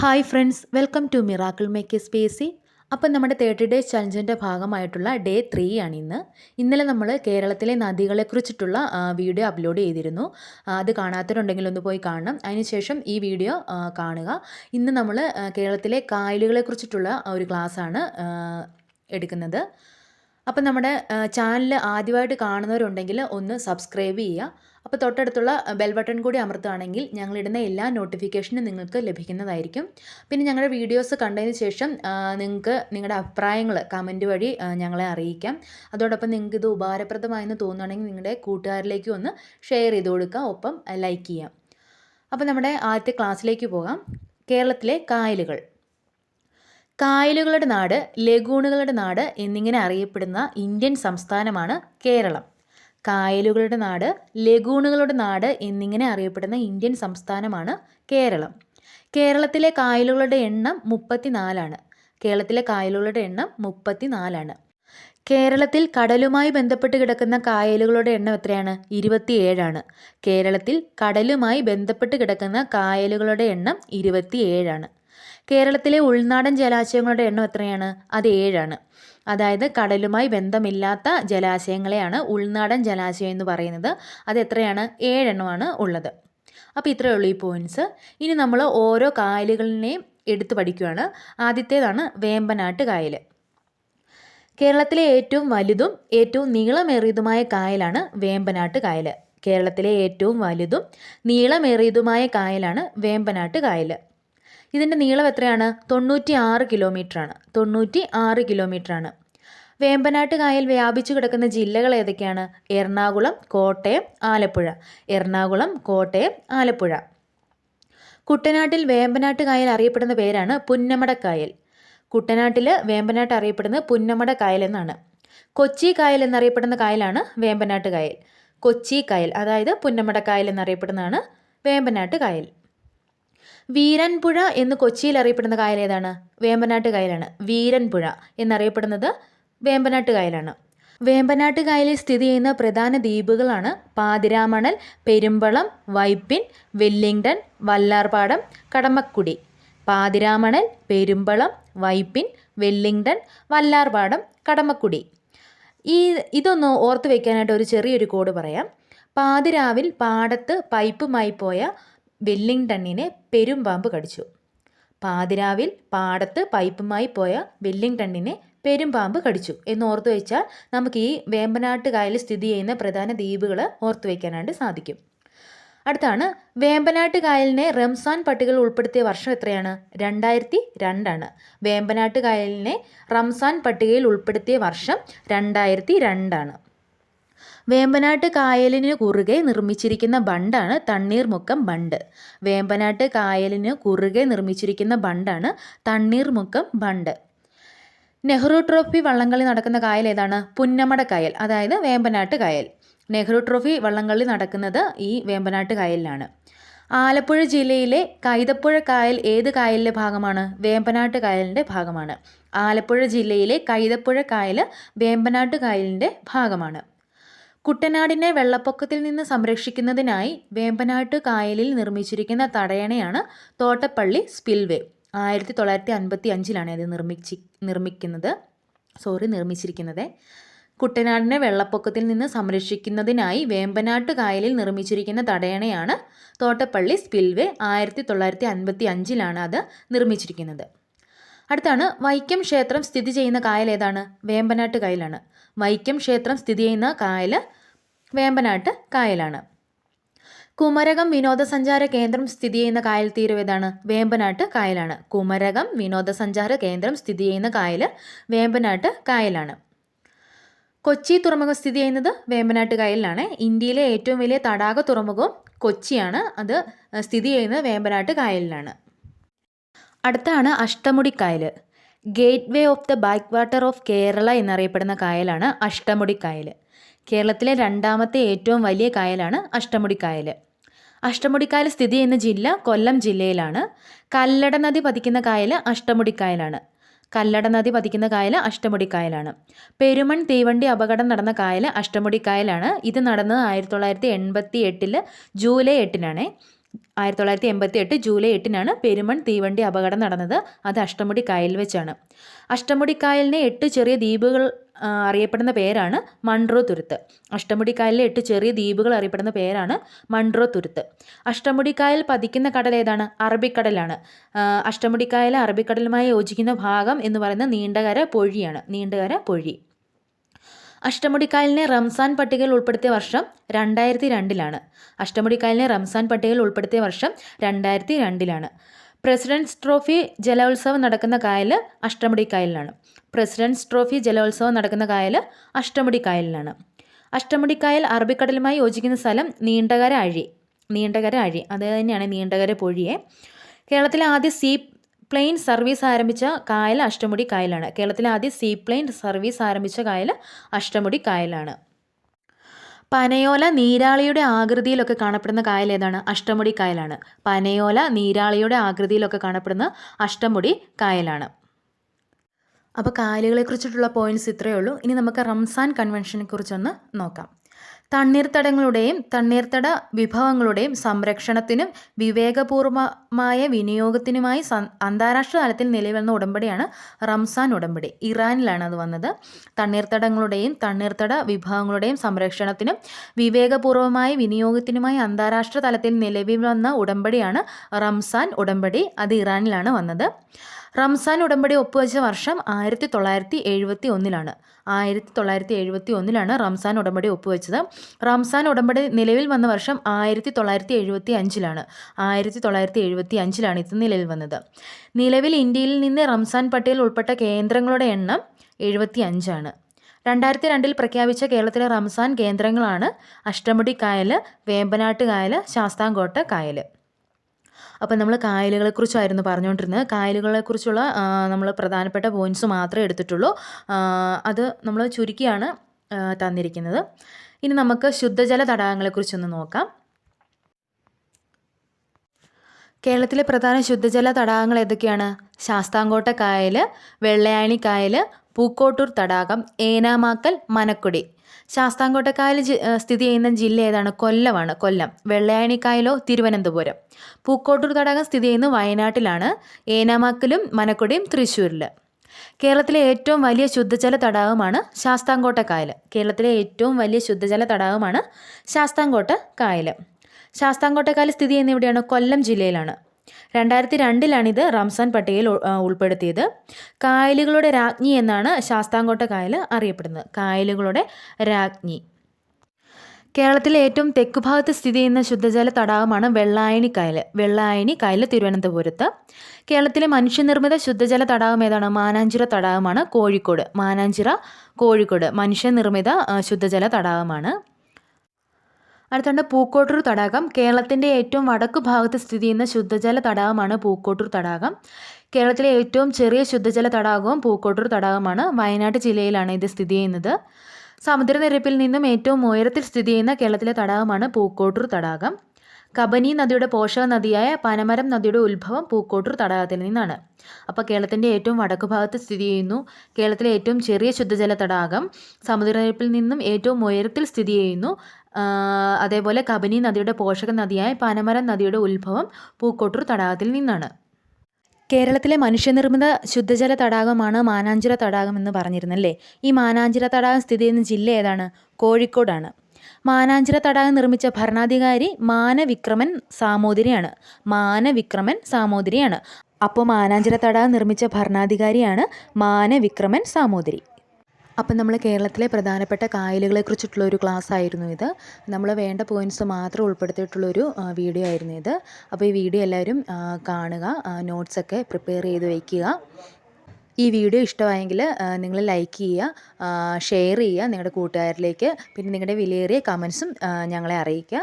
Hi friends welcome to miracle make spacey അപ്പം നമ്മുടെ thirty day ചലഞ്ചിന്റെ ഭാഗമായിട്ടുള്ള ഡേ ത്രീ ആണ് ഇന്ന് ഇന്നലെ നമ്മൾ കേരളത്തിലെ നദികളെക്കുറിച്ചിട്ടുള്ള വീഡിയോ അപ്ലോഡ് ചെയ്തിരുന്നു. അത് കാണാത്തവരുണ്ടെങ്കിൽ ഒന്ന് പോയി കാണണം. അതിനുശേഷം ഈ വീഡിയോ കാണുക. ഇന്ന് നമ്മൾ കേരളത്തിലെ കായലുകളെക്കുറിച്ചിട്ടുള്ള ഒരു ക്ലാസ്സാണ് എടുക്കുന്നത്. അപ്പം നമ്മുടെ ചാനൽ ആദ്യമായിട്ട് കാണുന്നവരുണ്ടെങ്കിൽ ഒന്ന് സബ്സ്ക്രൈബ് ചെയ്യുക. അപ്പോൾ തൊട്ടടുത്തുള്ള ബെൽ ബട്ടൺ കൂടി അമർത്തുകയാണെങ്കിൽ ഞങ്ങളിടുന്ന എല്ലാ നോട്ടിഫിക്കേഷനും നിങ്ങൾക്ക് ലഭിക്കുന്നതായിരിക്കും. പിന്നെ ഞങ്ങളുടെ വീഡിയോസ് കണ്ടതിന് ശേഷം നിങ്ങൾക്ക് നിങ്ങളുടെ അഭിപ്രായങ്ങൾ കമന്റ് വഴി ഞങ്ങളെ അറിയിക്കാം. അതോടൊപ്പം നിങ്ങൾക്ക് ഇത് ഉപകാരപ്രദമായെന്ന് തോന്നുകയാണെങ്കിൽ നിങ്ങളുടെ കൂട്ടുകാരിലേക്ക് ഒന്ന് ഷെയർ ചെയ്ത് കൊടുക്കുക. ഒപ്പം ലൈക്ക് ചെയ്യാം. അപ്പോൾ നമ്മുടെ ആദ്യത്തെ ക്ലാസ്സിലേക്ക് പോകാം. കേരളത്തിലെ കായലുകൾ. കായലുകളുടെ നാട് ലഗൂണുകളുടെ നാട് എന്നിങ്ങനെ അറിയപ്പെടുന്ന ഇന്ത്യൻ സംസ്ഥാനമാണ് കേരളം. കായലുകളുടെ നാട് ലഗൂണുകളുടെ നാട് എന്നിങ്ങനെ അറിയപ്പെടുന്ന ഇന്ത്യൻ സംസ്ഥാനമാണ് കേരളം. കേരളത്തിലെ കായലുകളുടെ എണ്ണം മുപ്പത്തിനാലാണ്. കേരളത്തിലെ കായലുകളുടെ എണ്ണം മുപ്പത്തിനാലാണ്. കേരളത്തിൽ കടലുമായി ബന്ധപ്പെട്ട് കിടക്കുന്ന കായലുകളുടെ എണ്ണം എത്രയാണ്? ഇരുപത്തിയേഴാണ്. കേരളത്തിൽ കടലുമായി ബന്ധപ്പെട്ട് കിടക്കുന്ന കായലുകളുടെ എണ്ണം ഇരുപത്തിയേഴാണ്. കേരളത്തിലെ ഉൾനാടൻ ജലാശയങ്ങളുടെ എണ്ണം എത്രയാണ്? അത് ഏഴാണ്. അതായത് കടലുമായി ബന്ധമില്ലാത്ത ജലാശയങ്ങളെയാണ് ഉൾനാടൻ ജലാശയം എന്ന് പറയുന്നത്. അത് എത്രയാണ്? ഏഴെണ്ണമാണ് ഉള്ളത്. അപ്പോൾ ഇത്രയേ ഉള്ളൂ ഈ പോയിന്റ്സ് ഇനി നമ്മൾ ഓരോ കായലുകളിനെയും എടുത്തു പഠിക്കുകയാണ്. ആദ്യത്തേതാണ് വേമ്പനാട്ട് കായൽ കേരളത്തിലെ ഏറ്റവും വലുതും ഏറ്റവും നീളമേറിയതുമായ കായലാണ് വേമ്പനാട്ട് കായൽ കേരളത്തിലെ ഏറ്റവും വലുതും നീളമേറിയതുമായ കായലാണ് വേമ്പനാട്ട് കായൽ ഇതിന്റെ നീളം എത്രയാണ്? തൊണ്ണൂറ്റി ആറ് കിലോമീറ്ററാണ്. തൊണ്ണൂറ്റി ആറ് കിലോമീറ്ററാണ്. വേമ്പനാട്ട് കായൽ വ്യാപിച്ചു കിടക്കുന്ന ജില്ലകൾ ഏതൊക്കെയാണ്? എറണാകുളം കോട്ടയം ആലപ്പുഴ. എറണാകുളം കോട്ടയം ആലപ്പുഴ. കുട്ടനാട്ടിൽ വേമ്പനാട്ട് കായൽ അറിയപ്പെടുന്ന പേരാണ് പുന്നമടക്കായൽ. കുട്ടനാട്ടിൽ വേമ്പനാട്ട് അറിയപ്പെടുന്നത് പുന്നമട കായൽ എന്നാണ്. കൊച്ചി കായൽ എന്നറിയപ്പെടുന്ന കായലാണ് വേമ്പനാട്ട് കായൽ കൊച്ചി കായൽ അതായത് പുന്നമട കായൽ എന്നറിയപ്പെടുന്നതാണ് വേമ്പനാട്ട് കായൽ വീരൻപുഴ എന്ന് കൊച്ചിയിൽ അറിയപ്പെടുന്ന കായൽ ഏതാണ്? വേമ്പനാട്ട് കായലാണ്. വീരൻപുഴ എന്നറിയപ്പെടുന്നത് വേമ്പനാട്ട് കായലാണ്. വേമ്പനാട്ട് കായലിൽ സ്ഥിതി ചെയ്യുന്ന പ്രധാന ദ്വീപുകളാണ് പാതിരാമണൽ പെരുമ്പളം വൈപ്പിൻ വെല്ലിംഗ്ടൺ വല്ലാർപാടം കടമക്കുടി. പാതിരാമണൽ പെരുമ്പളം വൈപ്പിൻ വെല്ലിംഗ്ടൺ വല്ലാർപാടം കടമക്കുടി. ഈ ഇതൊന്ന് ഓർത്ത് വെക്കാനായിട്ട് ഒരു ചെറിയൊരു കോഡ് പറയാം. പാതിരാവിൽ പാടത്ത് പൈപ്പുമായി പോയ വെല്ലിംഗ്ടണിനെ പെരുമ്പാമ്പ് കടിച്ചു. പാതിരാവിൽ പാടത്ത് പൈപ്പുമായി പോയ വെല്ലിംഗ്ടണ്ണിനെ പെരുമ്പാമ്പ് കടിച്ചു. എന്ന് ഓർത്തു വെച്ചാൽ നമുക്ക് ഈ വേമ്പനാട്ട് കായലിൽ സ്ഥിതി ചെയ്യുന്ന പ്രധാന ദ്വീപുകൾ ഓർത്തു വയ്ക്കാനായിട്ട് സാധിക്കും. അടുത്താണ് വേമ്പനാട്ട് കായലിനെ റംസാൻ പട്ടികൾ ഉൾപ്പെടുത്തിയ വർഷം എത്രയാണ്? രണ്ടായിരത്തി രണ്ടാണ് വേമ്പനാട്ട് കായലിനെ റംസാൻ പട്ടികയിൽ ഉൾപ്പെടുത്തിയ വർഷം രണ്ടായിരത്തി രണ്ടാണ് വേമ്പനാട്ട് കായലിന് കുറുകെ നിർമ്മിച്ചിരിക്കുന്ന ബണ്ടാണ് തണ്ണീർമുക്കം ബണ്ട്. വേമ്പനാട്ട് കായലിന് കുറുകെ നിർമ്മിച്ചിരിക്കുന്ന ബണ്ടാണ് തണ്ണീർമുക്കം ബണ്ട്. നെഹ്റു ട്രോഫി വള്ളംകളി നടക്കുന്ന കായൽ ഏതാണ്? പുന്നമട കായൽ അതായത് വേമ്പനാട്ട് കായൽ. നെഹ്റു ട്രോഫി വള്ളംകളി നടക്കുന്നത് ഈ വേമ്പനാട്ട് കായലിലാണ്. ആലപ്പുഴ ജില്ലയിലെ കൈതപ്പുഴ കായൽ ഏത് കായലിന്റെ ഭാഗമാണ്? വേമ്പനാട്ട് കായലിന്റെ ഭാഗമാണ്. ആലപ്പുഴ ജില്ലയിലെ കൈതപ്പുഴ കായൽ വേമ്പനാട്ട് കായലിന്റെ ഭാഗമാണ്. കുട്ടനാടിനെ വെള്ളപ്പൊക്കത്തിൽ നിന്ന് സംരക്ഷിക്കുന്നതിനായി വേമ്പനാട്ട് കായലിൽ നിർമ്മിച്ചിരിക്കുന്ന തടയണയാണ് തോട്ടപ്പള്ളി സ്പിൽവേ. ആയിരത്തി തൊള്ളായിരത്തി അൻപത്തി അഞ്ചിലാണ് ഇത് നിർമ്മിച്ചി നിർമ്മിക്കുന്നത്. സോറി നിർമ്മിച്ചിരിക്കുന്നത്. കുട്ടനാടിനെ വെള്ളപ്പൊക്കത്തിൽ നിന്ന് സംരക്ഷിക്കുന്നതിനായി വേമ്പനാട്ട് കായലിൽ നിർമ്മിച്ചിരിക്കുന്ന തടയണയാണ് തോട്ടപ്പള്ളി സ്പിൽവേ. ആയിരത്തി തൊള്ളായിരത്തി അൻപത്തി അഞ്ചിലാണ് അത് നിർമ്മിച്ചിരിക്കുന്നത്. അടുത്താണ് വൈക്കം ക്ഷേത്രം സ്ഥിതി ചെയ്യുന്ന കായൽ ഏതാണ്? വേമ്പനാട്ട് കായലാണ്. വൈക്കം ക്ഷേത്രം സ്ഥിതി ചെയ്യുന്ന കായൽ വേമ്പനാട്ട് കായലാണ്. കുമരകം വിനോദസഞ്ചാര കേന്ദ്രം സ്ഥിതി ചെയ്യുന്ന കായൽ തീരം ഏതാണ്? വേമ്പനാട്ട് കായലാണ്. കുമരകം വിനോദസഞ്ചാര കേന്ദ്രം സ്ഥിതി ചെയ്യുന്ന കായൽ വേമ്പനാട്ട് കായലാണ്. കൊച്ചി തുറമുഖം സ്ഥിതി ചെയ്യുന്നത് വേമ്പനാട്ട് കായലിലാണ്. ഇന്ത്യയിലെ ഏറ്റവും വലിയ തടാക തുറമുഖവും കൊച്ചിയാണ്. അത് സ്ഥിതി ചെയ്യുന്നത് വേമ്പനാട്ട് കായലിലാണ്. അടുത്താണ് അഷ്ടമുടിക്കായൽ gateway of the backwater of Kerala എന്നറിയപ്പെടുന്ന കായലാണ് അഷ്ടമുടി കായൽ കേരളത്തിലെ രണ്ടാമത്തെ ഏറ്റവും വലിയ കായലാണ് അഷ്ടമുടി കായൽ അഷ്ടമുടിക്കായൽ സ്ഥിതി ചെയ്യുന്ന ജില്ല കൊല്ലം ജില്ലയിലാണ്. കല്ലട നദി പതിക്കുന്ന കായൽ അഷ്ടമുടിക്കായലാണ് കല്ലട നദി പതിക്കുന്ന കായൽ അഷ്ടമുടിക്കായലാണ് പെരുമൺ തീവണ്ടി അപകടം നടന്ന കായൽ അഷ്ടമുടിക്കായലാണ് ഇത് നടന്നത് ആയിരത്തി തൊള്ളായിരത്തി എൺപത്തി എട്ടിൽ ജൂലൈ എട്ടിനാണ്. ആയിരത്തി തൊള്ളായിരത്തി എൺപത്തി എട്ട് ജൂലൈ എട്ടിനാണ് പെരുമൺ തീവണ്ടി അപകടം നടന്നത്. അത് അഷ്ടമുടി കായൽ വെച്ചാണ്. അഷ്ടമുടി കായലിനെ എട്ട് ചെറിയ ദ്വീപുകൾ അറിയപ്പെടുന്ന പേരാണ് മൺട്രോ തുരുത്ത്. അഷ്ടമുടി കായലിലെ എട്ട് ചെറിയ ദ്വീപുകൾ അറിയപ്പെടുന്ന പേരാണ് മൺട്രോ തുരുത്ത്. അഷ്ടമുടി കായൽ പതിക്കുന്ന കടൽ ഏതാണ്? അറബിക്കടലാണ്. അഷ്ടമുടിക്കായൽ അഷ്ടമുടി കായൽ അറബിക്കടലുമായി യോജിക്കുന്ന ഭാഗം എന്ന് പറയുന്നത് നീണ്ടകര പൊഴിയാണ്. നീണ്ടകര പൊഴി. അഷ്ടമുടിക്കായലിനെ റംസാൻ പട്ടികയിൽ ഉൾപ്പെടുത്തിയ വർഷം രണ്ടായിരത്തി രണ്ടിലാണ് അഷ്ടമുടിക്കായലിനെ റംസാൻ പട്ടികയിൽ ഉൾപ്പെടുത്തിയ വർഷം രണ്ടായിരത്തി രണ്ടിലാണ് പ്രസിഡൻസ് ട്രോഫി ജലോത്സവം നടക്കുന്ന കായൽ അഷ്ടമുടിക്കായലിലാണ് പ്രസിഡൻസ് ട്രോഫി ജലോത്സവം നടക്കുന്ന കായൽ അഷ്ടമുടിക്കായലിലാണ് അഷ്ടമുടിക്കായൽ അറബിക്കടലുമായി യോജിക്കുന്ന സ്ഥലം നീണ്ടകര അഴി. നീണ്ടകര അഴി. അത് തന്നെയാണ് നീണ്ടകര പൊഴിയെ. കേരളത്തിലെ ആദ്യ സീ പ്ലെയിൻ സർവീസ് ആരംഭിച്ച കായൽ അഷ്ടമുടി കായലാണ്. കേരളത്തിലെ ആദ്യ സീ പ്ലെയിൻ സർവീസ് ആരംഭിച്ച കായൽ അഷ്ടമുടി കായലാണ്. പനയോല നീരാളിയുടെ ആകൃതിയിലൊക്കെ കാണപ്പെടുന്ന കായൽ ഏതാണ്? അഷ്ടമുടി കായലാണ്. പനയോല നീരാളിയുടെ ആകൃതിയിലൊക്കെ കാണപ്പെടുന്ന അഷ്ടമുടി കായലാണ്. അപ്പോൾ കായലുകളെക്കുറിച്ചിട്ടുള്ള പോയിന്റ്സ് ഇത്രയേ ഉള്ളൂ. ഇനി നമുക്ക് റംസാൻ കൺവെൻഷനെ കുറിച്ചൊന്ന് നോക്കാം. തണ്ണീർത്തടങ്ങളുടെയും തണ്ണീർത്തട വിഭവങ്ങളുടെയും സംരക്ഷണത്തിനും വിവേകപൂർവമായ വിനിയോഗത്തിനുമായി അന്താരാഷ്ട്ര തലത്തിൽ നിലവിലുന്ന ഉടമ്പടിയാണ് റംസാൻ ഉടമ്പടി. ഇറാനിലാണ് അത് വന്നത്. തണ്ണീർത്തടങ്ങളുടെയും തണ്ണീർത്തട വിഭവങ്ങളുടെയും സംരക്ഷണത്തിനും വിവേകപൂർവമായ വിനിയോഗത്തിനുമായി അന്താരാഷ്ട്ര തലത്തിൽ നിലവിൽ വന്ന ഉടമ്പടിയാണ് റംസാൻ ഉടമ്പടി. അത് ഇറാനിലാണ് വന്നത്. റംസാൻ ഉടമ്പടി ഒപ്പുവെച്ച വർഷം ആയിരത്തി തൊള്ളായിരത്തി എഴുപത്തി ഒന്നിലാണ് ആയിരത്തി തൊള്ളായിരത്തി എഴുപത്തി ഒന്നിലാണ് റംസാൻ ഉടമ്പടി ഒപ്പുവെച്ചത്. റംസാൻ ഉടമ്പടി നിലവിൽ വന്ന വർഷം ആയിരത്തി തൊള്ളായിരത്തി എഴുപത്തി അഞ്ചിലാണ് ആയിരത്തി തൊള്ളായിരത്തി എഴുപത്തി അഞ്ചിലാണ് ഇത് നിലവിൽ വന്നത്. നിലവിൽ ഇന്ത്യയിൽ നിന്ന് റംസാൻ പട്ടികയിൽ ഉൾപ്പെട്ട കേന്ദ്രങ്ങളുടെ എണ്ണം എഴുപത്തി അഞ്ചാണ് രണ്ടായിരത്തി രണ്ടിൽ പ്രഖ്യാപിച്ച കേരളത്തിലെ റംസാൻ കേന്ദ്രങ്ങളാണ് അഷ്ടമുടി കായൽ വേമ്പനാട്ട് കായൽ ശാസ്താംകോട്ട കായൽ അപ്പോൾ നമ്മൾ കായലുകളെക്കുറിച്ചായിരുന്നു പറഞ്ഞുകൊണ്ടിരുന്നത് കായലുകളെക്കുറിച്ചുള്ള നമ്മൾ പ്രധാനപ്പെട്ട പോയിന്റ്സ് മാത്രമേ എടുത്തിട്ടുള്ളൂ. അത് നമ്മൾ ചുരുക്കിയാണ് തന്നിരിക്കുന്നത്. ഇനി നമുക്ക് ശുദ്ധജല തടാകങ്ങളെക്കുറിച്ചൊന്ന് നോക്കാം. കേരളത്തിലെ പ്രധാന ശുദ്ധജല തടാകങ്ങൾ ഏതൊക്കെയാണ്? ശാസ്താംകോട്ട കായൽ വെള്ളയാണി കായൽ പൂക്കോട്ടൂർ തടാകം ഏനാമാക്കൽ മനക്കുടി. ശാസ്താംകോട്ട കായൽ സ്ഥിതി ചെയ്യുന്ന ജില്ല ഏതാണ്? കൊല്ലമാണ്. കൊല്ലം. വെള്ളയാണി കായലോ തിരുവനന്തപുരം. പൂക്കോട്ടൂർ തടാകം സ്ഥിതി ചെയ്യുന്നത് വയനാട്ടിലാണ്. ഏനാമാക്കലും മനക്കുടിയും തൃശ്ശൂരിൽ കേരളത്തിലെ ഏറ്റവും വലിയ ശുദ്ധജല തടാകമാണ് ശാസ്താംകോട്ട കായൽ കേരളത്തിലെ ഏറ്റവും വലിയ ശുദ്ധജല തടാകമാണ് ശാസ്താംകോട്ട കായൽ ശാസ്താംകോട്ട കായൽ സ്ഥിതി ചെയ്യുന്ന എവിടെയാണ്? കൊല്ലം ജില്ലയിലാണ്. രണ്ടായിരത്തി രണ്ടിലാണിത് റംസാൻ പട്ടികയിൽ ഉൾ- ഉൾപ്പെടുത്തിയത്. കായലുകളുടെ രാജ്ഞി എന്നാണ് ശാസ്താംകോട്ട കായൽ അറിയപ്പെടുന്നത്. കായലുകളുടെ രാജ്ഞി. കേരളത്തിലെ ഏറ്റവും തെക്കുഭാഗത്ത് സ്ഥിതി ചെയ്യുന്ന ശുദ്ധജല തടാകമാണ് വെള്ളായണി കായൽ വെള്ളായണി കായൽ തിരുവനന്തപുരത്ത്. കേരളത്തിലെ മനുഷ്യനിർമ്മിത ശുദ്ധജല തടാകം ഏതാണ്? മാനാഞ്ചിറ തടാകമാണ് കോഴിക്കോട്. മാനാഞ്ചിറ കോഴിക്കോട് മനുഷ്യനിർമ്മിത ശുദ്ധജല തടാകമാണ്. അടുത്തുണ്ട് പൂക്കോട്ടൂർ തടാകം. കേരളത്തിന്റെ ഏറ്റവും വടക്ക് ഭാഗത്ത് സ്ഥിതി ചെയ്യുന്ന ശുദ്ധജല തടാകമാണ് പൂക്കോട്ടൂർ തടാകം. കേരളത്തിലെ ഏറ്റവും ചെറിയ ശുദ്ധജല തടാകവും പൂക്കോട്ടൂർ തടാകമാണ്. വയനാട് ജില്ലയിലാണ് ഇത് സ്ഥിതി ചെയ്യുന്നത്. സമുദ്രനിരപ്പിൽ നിന്നും ഏറ്റവും ഉയരത്തിൽ സ്ഥിതി ചെയ്യുന്ന കേരളത്തിലെ തടാകമാണ് പൂക്കോട്ടൂർ തടാകം. കബനി നദിയുടെ പോഷക നദിയായ പനമരം നദിയുടെ ഉത്ഭവം പൂക്കോട്ടൂർ തടാകത്തിൽ നിന്നാണ്. അപ്പോൾ കേരളത്തിന്റെ ഏറ്റവും വടക്ക് ഭാഗത്ത് സ്ഥിതി ചെയ്യുന്നു കേരളത്തിലെ ഏറ്റവും ചെറിയ ശുദ്ധജല തടാകം. സമുദ്രനിരപ്പിൽ നിന്നും ഏറ്റവും ഉയരത്തിൽ സ്ഥിതി ചെയ്യുന്നു അതേപോലെ കബനി നദിയുടെ പോഷക നദിയായ പനമരം നദിയുടെ ഉത്ഭവം പൂക്കോട്ടൂർ തടാകത്തിൽ നിന്നാണ്. കേരളത്തിലെ മനുഷ്യനിർമ്മിത ശുദ്ധജല തടാകമാണ് മാനാഞ്ചിറ തടാകം എന്ന് പറഞ്ഞിരുന്നല്ലേ? ഈ മാനാഞ്ചിറ തടാകം സ്ഥിതി ചെയ്യുന്ന ജില്ല ഏതാണ്? കോഴിക്കോടാണ്. മാനാഞ്ചിറ തടാകം നിർമ്മിച്ച ഭരണാധികാരി മാനവിക്രമൻ സാമൂതിരിയാണ്. മാനവിക്രമൻ സാമൂതിരിയാണ്. അപ്പോൾ മാനാഞ്ചിറ തടാകം നിർമ്മിച്ച ഭരണാധികാരിയാണ് മാനവിക്രമൻ സാമൂതിരി. അപ്പം നമ്മൾ കേരളത്തിലെ പ്രധാനപ്പെട്ട കായലുകളെക്കുറിച്ചിട്ടുള്ള ഒരു ക്ലാസ് ആയിരുന്നു ഇത്. നമ്മൾ വേണ്ട പോയിന്റ്സ് മാത്രം ഉൾപ്പെടുത്തിയിട്ടുള്ളൊരു വീഡിയോ ആയിരുന്നു ഇത്. അപ്പോൾ ഈ വീഡിയോ എല്ലാവരും കാണുക നോട്ട്സൊക്കെ പ്രിപ്പയർ ചെയ്ത് വയ്ക്കുക ഈ വീഡിയോ ഇഷ്ടമായെങ്കിൽ നിങ്ങൾ ലൈക്ക് ചെയ്യുക ഷെയർ ചെയ്യുക നിങ്ങളുടെ കൂട്ടുകാരിലേക്ക്. പിന്നെ നിങ്ങളുടെ വിലയേറിയ കമൻസും ഞങ്ങളെ അറിയിക്കുക.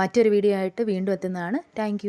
മറ്റൊരു വീഡിയോ ആയിട്ട് വീണ്ടും എത്തുന്നതാണ്. താങ്ക്